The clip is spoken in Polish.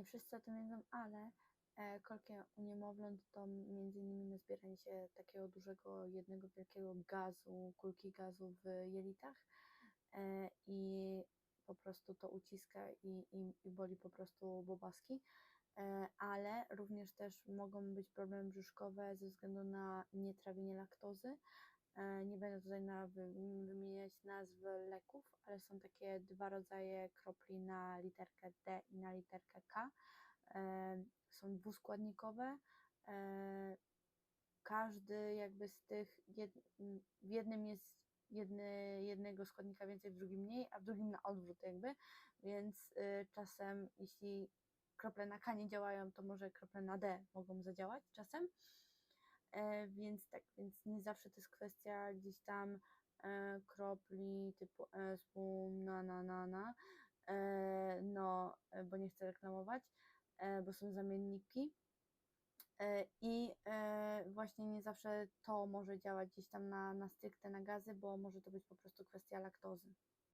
nie wszyscy o tym wiedzą, ale e, kolkie u niemowląt to między innymi na zbieranie się takiego dużego, jednego wielkiego gazu, kulki gazu w jelitach e, i po prostu to uciska i, i, i boli po prostu bobaski. E, ale również też mogą być problemy brzuszkowe ze względu na nietrawienie laktozy. E, Nie będę tutaj na, wy- wymieniać nazw leków, ale są takie dwa rodzaje kropli na literkę D i na literkę K. E, Są dwuskładnikowe. E, Każdy jakby z tych, w jednym jest jedny, jednego składnika więcej, w drugim mniej, a w drugim na odwrót jakby, więc y, czasem jeśli krople na K nie działają, to może krople na D mogą zadziałać czasem. E, więc tak, więc nie zawsze to jest kwestia gdzieś tam e, kropli typu e, spum, na, na, na, na. E, no, bo nie chcę reklamować, bo są zamienniki. I właśnie nie zawsze to może działać gdzieś tam na, na stricte na gazy, bo może to być po prostu kwestia laktozy.